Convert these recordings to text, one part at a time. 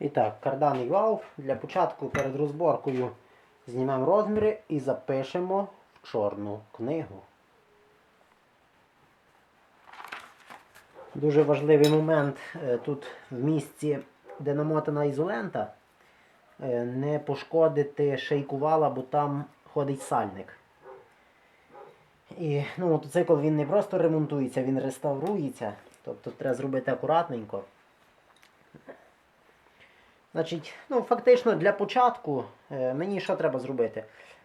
І так, карданний вал. Для початку перед розборкою знімемо розміри і запишемо в чорну книгу. Дуже важливий момент е, тут в місці, де намотана ізолента, е, не пошкодити шийку вала, бо там ходить сальник. І ну, мотоцикл він не просто ремонтується, він реставрується. Тобто треба зробити акуратненько. Значить, ну, фактично для початку е, мені що треба зробити?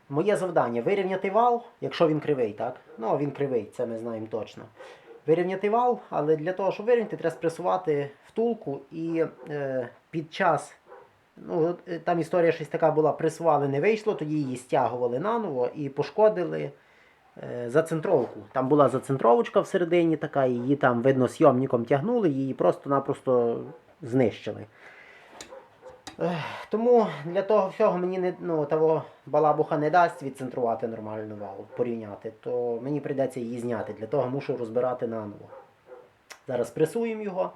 Моє завдання вирівняти вал, якщо він кривий, так? Ну, він кривий, це ми знаємо точно. Вирівняти вал, але для того, щоб вирівняти, треба спресувати втулку і е, під час. Ну, е, там історія щось така була, пресували, не вийшло, тоді її стягували наново і пошкодили е, зацентровку. Там була зацентровочка всередині така, її там, видно, сйомником тягнули, її просто-напросто знищили. Тому для того всього мені не, ну, того балабуха не дасть відцентрувати нормально вал, порівняти, то мені прийдеться її зняти. Для того мушу розбирати наново. Зараз пресуємо його,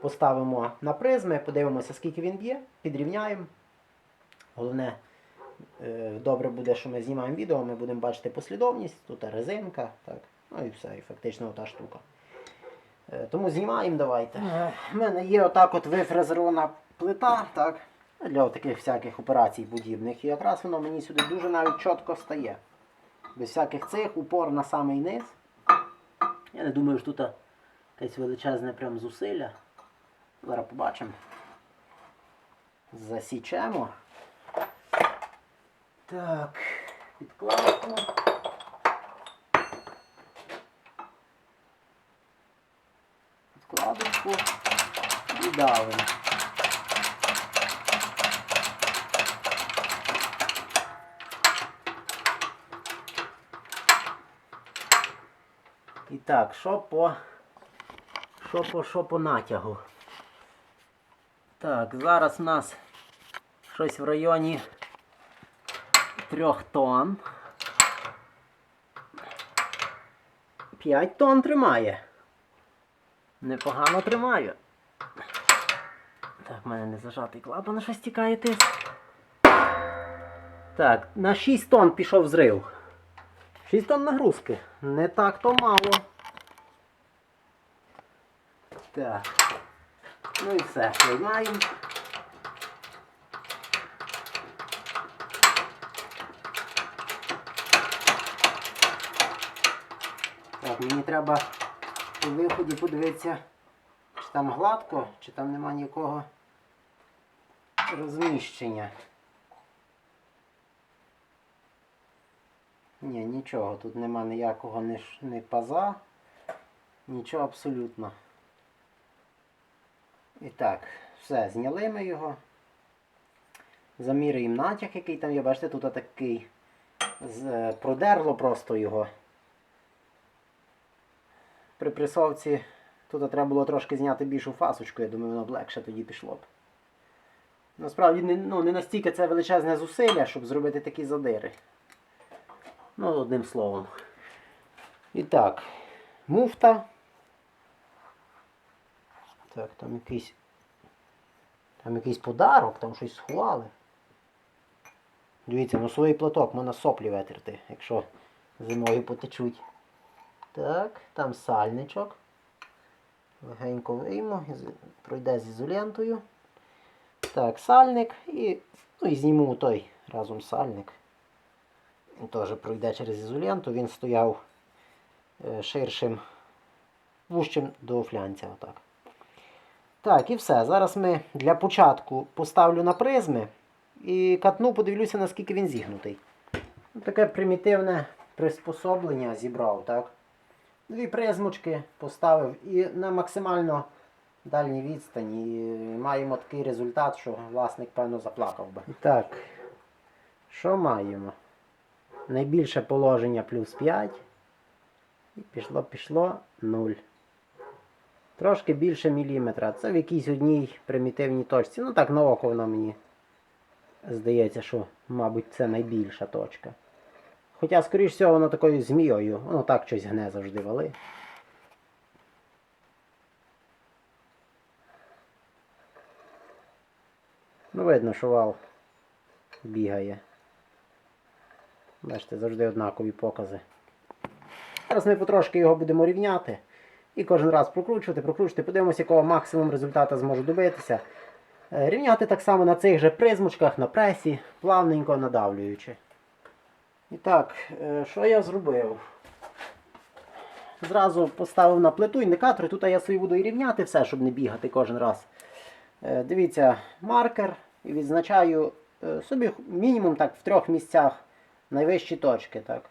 поставимо на призми, подивимося, скільки він б'є, підрівняємо. Головне, е, добре буде, що ми знімаємо відео, ми будемо бачити послідовність, тут резинка, так, ну і все, і фактично ота штука. Е, Тому знімаємо давайте. У мене є отак от вифрезерована плита, так, для таких всяких операцій подібних. І якраз воно мені сюди дуже навіть чітко стає. Без всяких цих упор на самий низ. Я не думаю, що тут якесь величезне прям зусилля. Зараз побачимо. Засічемо. Так, підкладку. Підкладочку і давимо. Так, що по що по, що по натягу? Так, зараз у нас щось в районі 3 тонн. 5 тонн тримає. Непогано тримаю. Так, в мене не зажатий клапан, щось тікає тиск. Так, на 6 тонн пішов зрив. 6 тонн нагрузки. Не так то мало. Так. Ну і все, виймаємо. Так, мені треба у виході подивитися, чи там гладко, чи там нема ніякого розміщення. Ні, нічого, тут нема ніякого ні, ні паза, нічого абсолютно. І так, все, зняли ми його. Заміряємо натяг, який там є. Бачите, тут такий е, продерло просто його. При пресовці тут треба було трошки зняти більшу фасочку, я думаю, воно б легше тоді пішло б. Насправді не, ну, не настільки це величезне зусилля, щоб зробити такі задири. Ну, одним словом. І так, муфта. Так, там якийсь. Там якийсь подарок, там щось сховали. Дивіться, носовий платок, можна соплі витерти, якщо зимою потечуть. Так, там сальничок. Легенько виймо, пройде з ізолентою. Так, сальник і. Ну і зніму той разом сальник. Він теж пройде через ізоленту, він стояв е, ширшим, вужчим до флянця. Отак. Так, і все. Зараз ми для початку поставлю на призми і катну, подивлюся, наскільки він зігнутий. Ну, Таке примітивне приспособлення зібрав, так? Дві призмочки поставив і на максимально дальній відстані маємо такий результат, що власник, певно, заплакав би. Так, що маємо? Найбільше положення плюс 5. І пішло, пішло 0. Трошки більше міліметра. Це в якійсь одній примітивній точці. Ну так, на око воно мені здається, що, мабуть, це найбільша точка. Хоча, скоріш всього, воно такою змією. Воно так щось гне завжди вали. Ну, видно, що вал бігає. Бачите, завжди однакові покази. Зараз ми потрошки його будемо рівняти. І кожен раз прокручувати, прокручувати, подивимося, якого максимум результату зможу добитися. Е, Рівняти так само на цих же призмочках, на пресі, плавненько надавлюючи. І так, е, що я зробив? Зразу поставив на плиту індикатор, тут я собі буду і рівняти все, щоб не бігати кожен раз. Е, Дивіться, маркер і відзначаю собі мінімум так в трьох місцях найвищі точки. Так.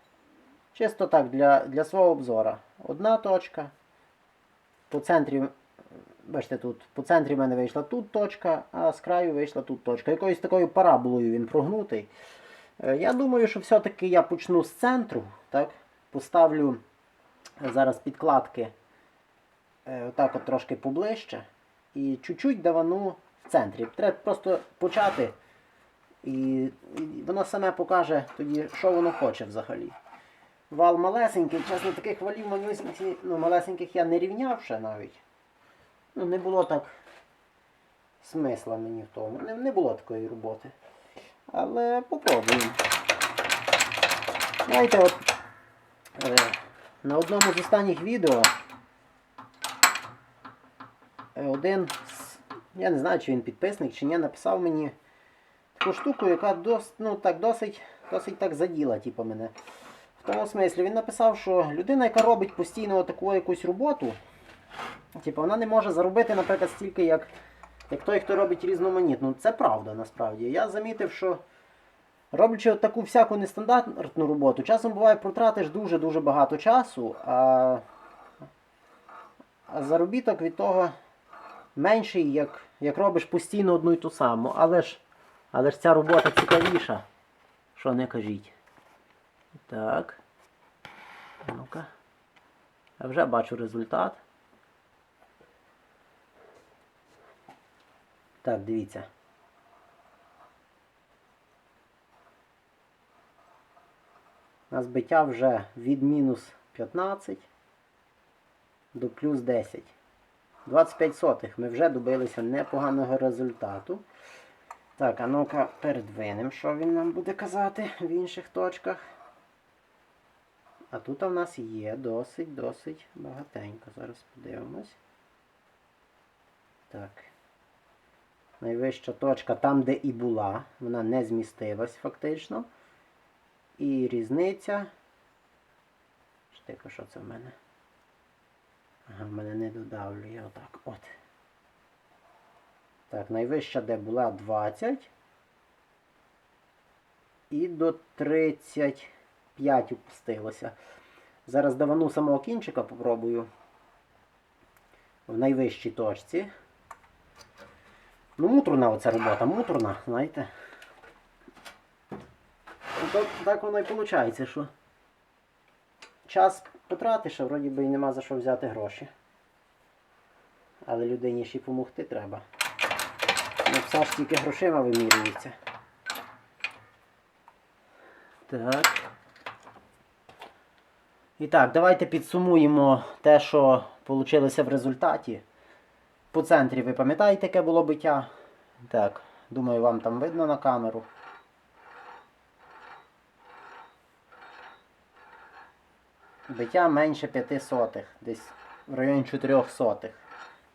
Чисто так для, для свого обзора. Одна точка. По центрі, е, бачите, тут, по центрі в мене вийшла тут точка, а з краю вийшла тут точка. Якоюсь такою параболою він прогнутий. Е, Я думаю, що все-таки я почну з центру. Так? Поставлю зараз підкладки е, отак от трошки поближче. І чуть-чуть давану в центрі. Треба просто почати. І воно саме покаже тоді, що воно хоче взагалі. Вал малесенький, чесно, таких валів малесеньких, ну, малесеньких я не рівняв ще навіть. Ну, не було так смисла мені в тому. Не, не було такої роботи. Але попробуємо. Знаєте, от е, на одному з останніх відео е, один з, я не знаю, чи він підписник, чи ні, написав мені таку штуку, яка дос, ну, так, досить, досить так заділа типу, мене. Тому смислі він написав, що людина, яка робить постійно таку якусь роботу, типу, вона не може заробити, наприклад, стільки, як, як той, хто робить різноманітну. Це правда насправді. Я замітив, що роблячи таку всяку нестандартну роботу, часом буває протратиш дуже-дуже багато часу, а, а заробіток від того менший, як, як робиш постійно одну і ту саму. Але ж, але ж ця робота цікавіша. Що не кажіть. Так. Ну-ка. Я вже бачу результат. Так, дивіться. У нас биття вже від мінус 15 до плюс 10. 25 сотих. Ми вже добилися непоганого результату. Так, а ну-ка передвинемо, що він нам буде казати в інших точках. А тут у нас є досить, досить багатенько. Зараз подивимось. Так. Найвища точка там, де і була. Вона не змістилась фактично. І різниця. Штика, що це в мене? Ага, в мене не додавлює отак. От. Так, найвища де була 20. І до 35 опустилося. Зараз давану самого кінчика попробую. В найвищій точці. Ну, муторна оця робота, муторна, знаєте. Ну, так воно і виходить, що час потратиш, а вроді би і нема за що взяти гроші. Але людині ще й допомогти треба. Ну, все ж тільки грошима вимірюється. Так. І так, давайте підсумуємо те, що вийшло в результаті. По центрі ви пам'ятаєте, яке було биття? Так, думаю, вам там видно на камеру. Биття менше 5 сотих, десь в районі 4 сотих.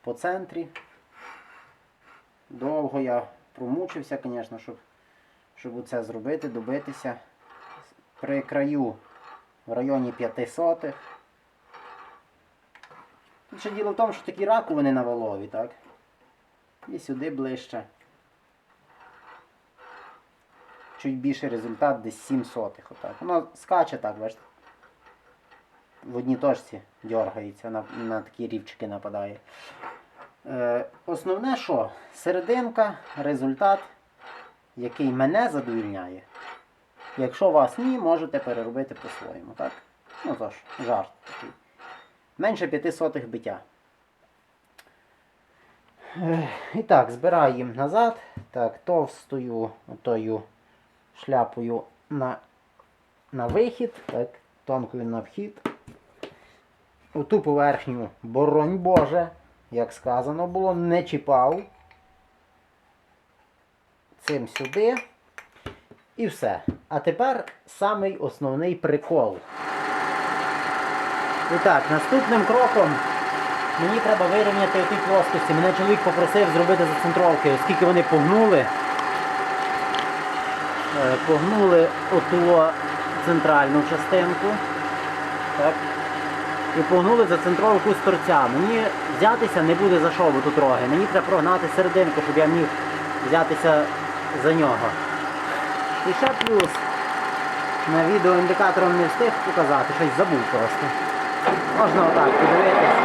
По центрі. Довго я промучився, звісно, щоб, щоб це зробити, добитися. При краю в районі 5 сотих. Тут ще діло в тому, що такі раковини на валові, так? І сюди ближче. Чуть більший результат, десь 7 сотих. Отак. Воно скаче так, бачите. В одній точці дергається, на, на такі рівчики нападає. Е, основне що? Серединка, результат, який мене задовільняє. Якщо вас ні, можете переробити по-своєму, так? Ну тож, жарт такий. Менше 5 сотих биття. І так, збираємо назад. Так, товстою отою шляпою на, на вихід, так, тонкою на вхід. У ту поверхню, боронь Боже, як сказано було, не чіпав. цим сюди. І все. А тепер самий основний прикол. І так, наступним кроком мені треба вирівняти ті плоскості. Мене чоловік попросив зробити зацентровки, оскільки вони погнули. Е, Погнули оту центральну частинку. Так. І погнули зацентровку з торця. Мені взятися не буде за що тут роги. Мені треба прогнати серединку, щоб я міг взятися за нього. І ще плюс на відео індикатором не встиг показати, щось забув просто. Можна отак подивитись.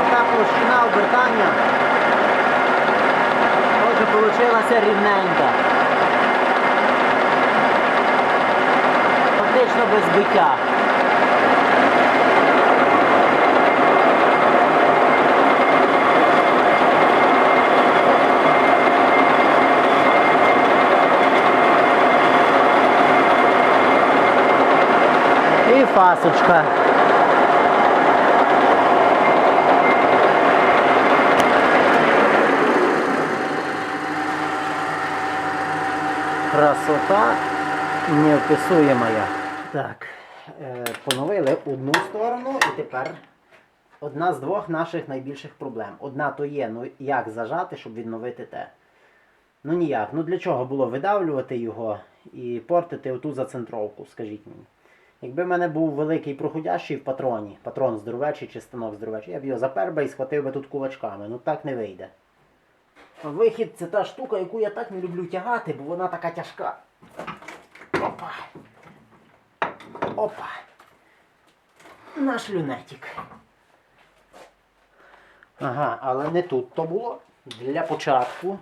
Ота площина обертання вже вийшла рівненька. Фактично без биття. І фасочка. Красота неописуємая. Так, е, поновили одну сторону і тепер одна з двох наших найбільших проблем. Одна то є, ну як зажати, щоб відновити те. Ну ніяк. Ну для чого було видавлювати його і портити оту зацентровку, скажіть мені. Якби в мене був великий проходящий в патроні, патрон здоровечий чи станок здоровечий, я б його запер би і схватив би тут кулачками. Ну так не вийде. Вихід це та штука, яку я так не люблю тягати, бо вона така тяжка. Опа. Опа. Наш люнетик. Ага, але не тут то було. Для початку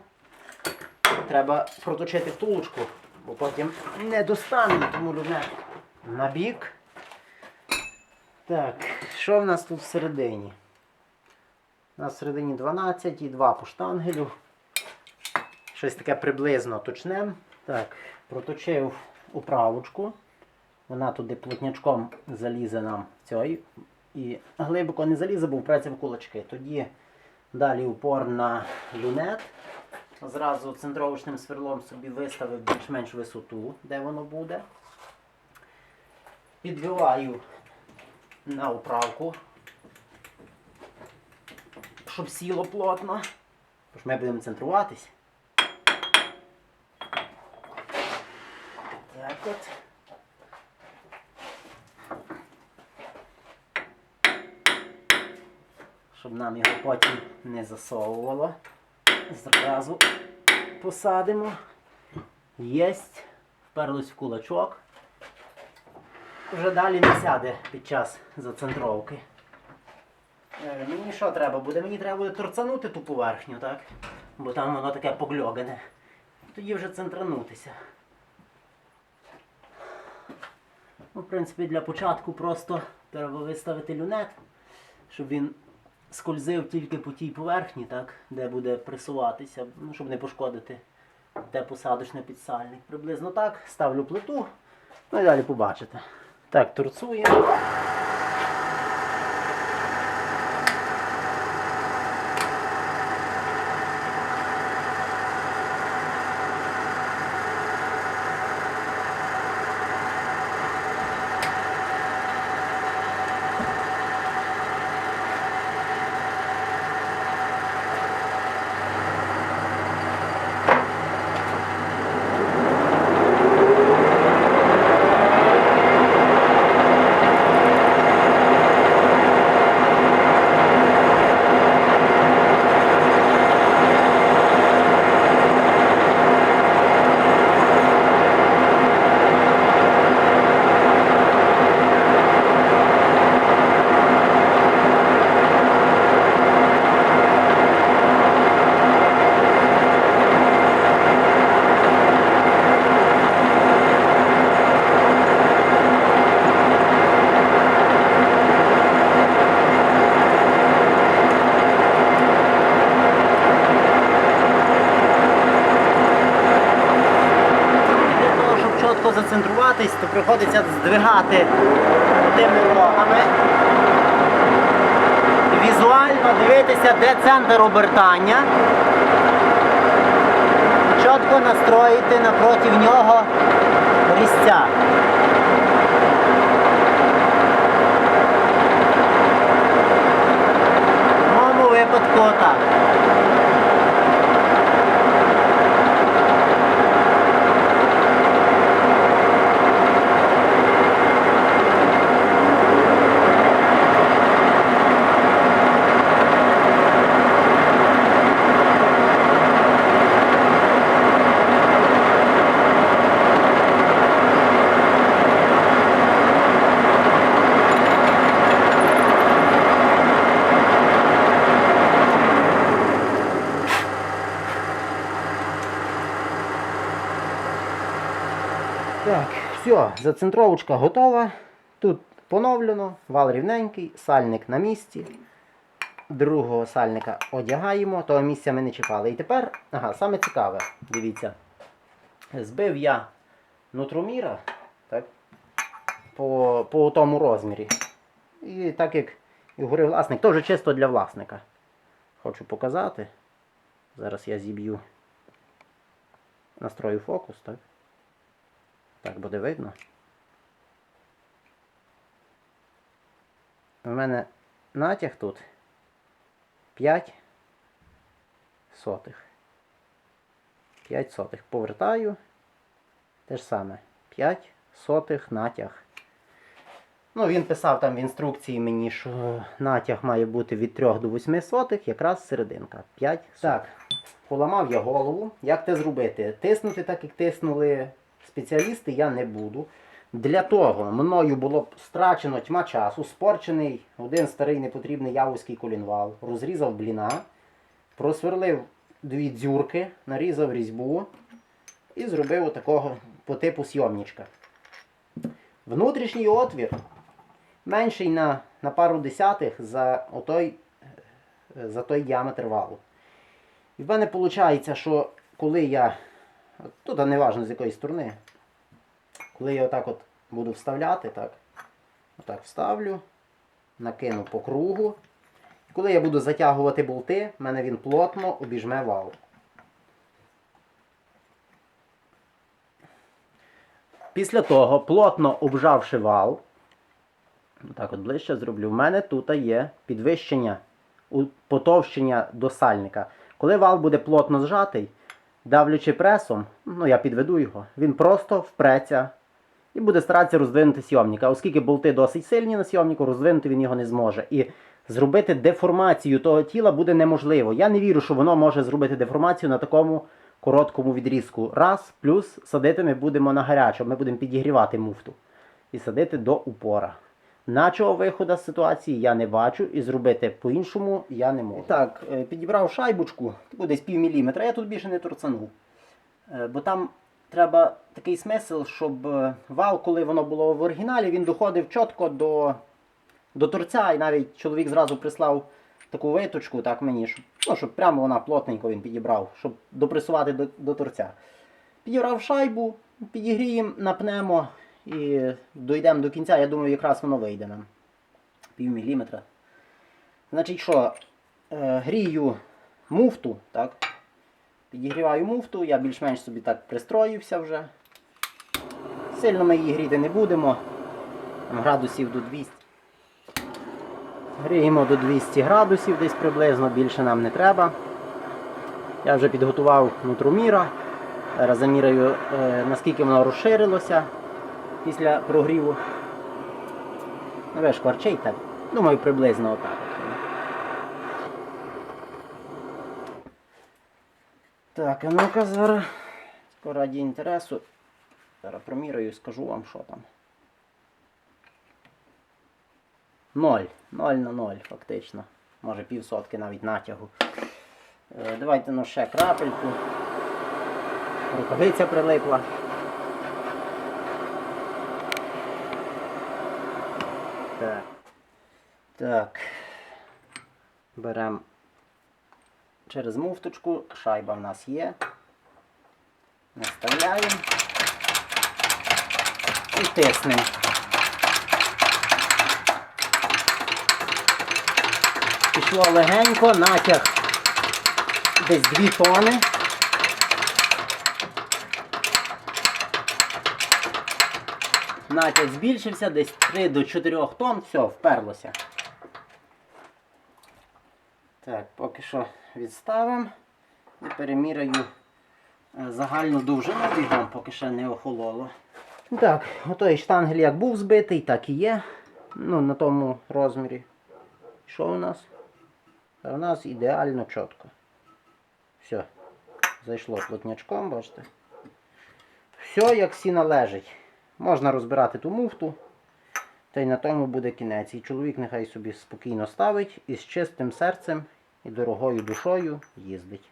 треба проточити втулочку, бо потім не достане, тому люнет на бік. Так, що в нас тут всередині? У нас всередині 12 і 2 по штангелю. Щось таке приблизно точне. Так, проточив управочку. Вона туди плотнячком залізе нам в цей. І глибоко не залізе, бо впреться в кулачки. Тоді далі упор на люнет. Зразу центровочним сверлом собі виставив більш-менш висоту, де воно буде. Підбиваю на управку, щоб сіло плотно. Тож ми будемо центруватись. Так от. Щоб нам його потім не засовувало. Зразу посадимо. Єсть. Вперлось в кулачок. Вже далі не сяде під час зацентровки. Е, Мені що треба буде? Мені треба буде торцанути ту поверхню, так? Бо там воно таке погльогане. Тоді вже центранутися. Ну, в принципі, для початку просто треба виставити люнет, щоб він скользив тільки по тій поверхні, так, де буде присуватися, ну, щоб не пошкодити те посадочне підсальник. Приблизно так. Ставлю плиту, ну і далі побачите. Так, торцуємо. Для того, щоб чітко зацентруватись, то приходиться здвигати тими ногами. Візуально дивитися, де центр обертання. легенько настроїти напроти нього різця. В моєму випадку так. Так, все, зацентровочка готова. Тут поновлено, вал рівненький, сальник на місці. Другого сальника одягаємо, того місця ми не чіпали. І тепер, ага, саме цікаве, дивіться. Збив я нутроміра так, по, по тому розмірі. І так як і говорив власник, теж чисто для власника. Хочу показати. Зараз я зіб'ю. Настрою фокус, так? Так буде видно. У мене натяг тут 5 сотих. 5 сотих. Повертаю. Те ж саме. 5 сотих натяг. Ну, він писав там в інструкції мені, що натяг має бути від 3 до 8 сотих, якраз серединка. 5 сотих. Так, поламав я голову. Як це зробити? Тиснути так, як тиснули спеціалісти, я не буду. Для того мною було страчено тьма часу, спорчений один старий непотрібний явовський колінвал, розрізав бліна, просверлив дві дзюрки, нарізав різьбу і зробив отакого по типу сйомничка. Внутрішній отвір менший на, на пару десятих за, отой, за той діаметр валу. І в мене виходить, що коли я, тут не важливо з якої сторони, коли я отак от буду вставляти, так, отак вставлю, накину по кругу. Коли я буду затягувати болти, в мене він плотно обіжме вал. Після того, плотно обжавши вал, так от ближче зроблю, в мене тут є підвищення, потовщення до сальника. Коли вал буде плотно зжатий, давлячи пресом, ну я підведу його, він просто впреться і буде старатися роздвинути сйомник. А оскільки болти досить сильні на сйомнику, роздвинути він його не зможе. І зробити деформацію того тіла буде неможливо. Я не вірю, що воно може зробити деформацію на такому короткому відрізку. Раз, плюс садити ми будемо на гарячо, ми будемо підігрівати муфту і садити до упора. Начого виходу з ситуації я не бачу і зробити по-іншому я не можу. Так, е, підібрав шайбочку, десь пів міліметра, я тут більше не торцанув. Е, Бо там треба такий смисл, щоб е, вал, коли воно було в оригіналі, він доходив чітко до, до торця, і навіть чоловік зразу прислав таку виточку, так мені, щоб, ну, щоб прямо вона плотненько він підібрав, щоб допресувати до, до торця. Підібрав шайбу, підігріємо, напнемо і дійдемо до кінця, я думаю, якраз воно вийде нам. Пів міліметра. Значить що, е, грію муфту, так? Підігріваю муфту, я більш-менш собі так пристроївся вже. Сильно ми її гріти не будемо. Градусів до 200. Гріємо до 200 градусів десь приблизно, більше нам не треба. Я вже підготував нутроміра. Зараз заміряю, е, наскільки воно розширилося після прогріву. Ви шкварчить так. Думаю, приблизно отак. Так, а ну-ка зараз. Скоро раді інтересу. Зараз проміряю і скажу вам, що там. Ноль. Ноль на ноль, фактично. Може півсотки навіть натягу. Е, давайте ну ще крапельку. Рукавиця прилипла. Так, беремо через муфточку, шайба в нас є. Наставляємо і тиснемо. Пішло легенько, натяг десь 2 тони. Натяг збільшився, десь 3 до 4 тонн, все, вперлося. Так, поки що відставимо і переміряю е, загальну довжину бігом, поки ще не охололо. Так, отой штангель як був збитий, так і є. Ну, на тому розмірі. Що у нас? А у нас ідеально чітко. Все. Зайшло плотнячком, бачите. Все як всі належить. Можна розбирати ту муфту. Та й на тому буде кінець. І чоловік нехай собі спокійно ставить і з чистим серцем і дорогою душою їздить.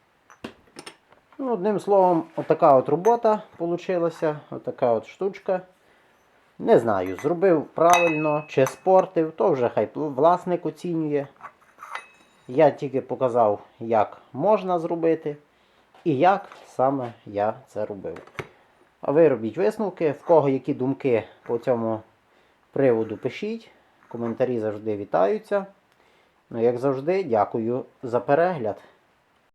Ну, одним словом, отака от робота вийшла, отака от штучка. Не знаю, зробив правильно чи спортив, то вже хай власник оцінює. Я тільки показав, як можна зробити і як саме я це робив. А ви робіть висновки, в кого які думки по цьому приводу пишіть. Коментарі завжди вітаються. Ну, як завжди, дякую за перегляд.